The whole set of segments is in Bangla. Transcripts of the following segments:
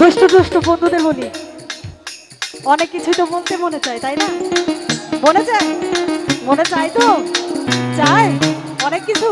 দুষ্ট দুষ্ট বন্ধুদের বলি অনেক কিছুই তো বলতে মনে চায়, তাই না? মনে চায়? মনে চায় তো? চায়? অনেক কিছু?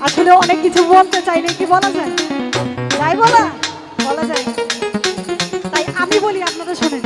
আসলে অনেক কিছু বলতে চাইলে কি বলা যায়? যাই বলা? বলা যায়। তাই আমি বলি আপনারা শোনেন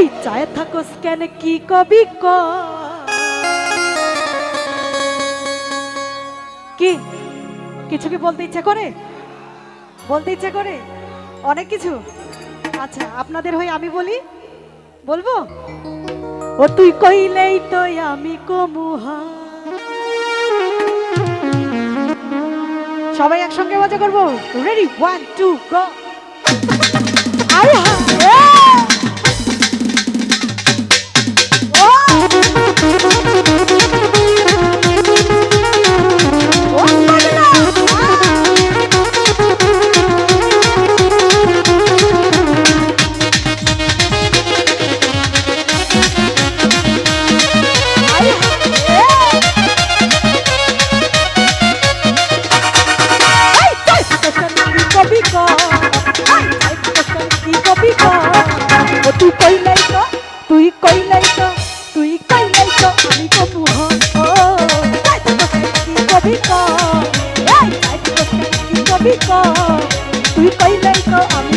তুই চায় থাকোস কেন কি কবি ক? কি? কিছু কি বলতে ইচ্ছা করে? বলতে ইচ্ছা করে? অনেক কিছু? আচ্ছা আপনাদের হয়ে আমি বলি? বলব? ও তুই কইলেই তো আমি কমুহা সবাই একসঙ্গে মজা করব? রেডি ওয়ান টু গো তুই কইলাই তো, তুই কইলাই তো, তুই কইলাই তো, আমি কবু কবি কবি ক। তুই কইলাই তো, আমি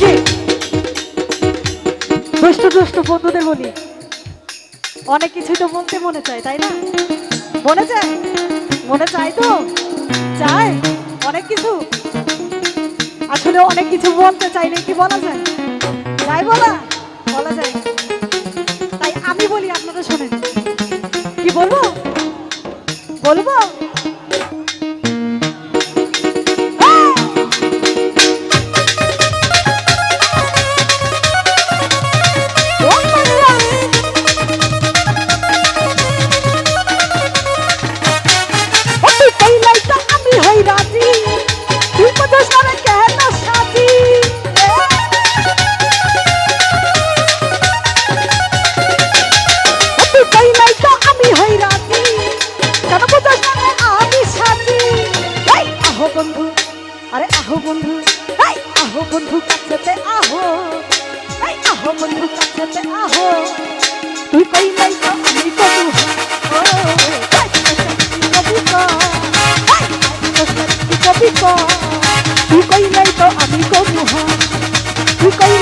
যে দুষ্ট দুষ্ট বন্ধুদের বলি। অনেক কিছুই তো বলতে মনে চায়, তাই না? মনে চায়? মনে চায় তো? চায়? অনেক কিছু? আসলে অনেক কিছু বলতে চাইলে কি বলা যায়? যাই বলা? বলা যায়। তাই আমি বলি, আপনারা শোনেন। কি বলব? বলব? বন্ধু কাছেতে আহো। এই আহো বন্ধু কাছেতে আহো। তুই কইলাই তো, আমি কবু ও কবি কবি তুই কইলাই তো, আমি কবু হ্যাঁ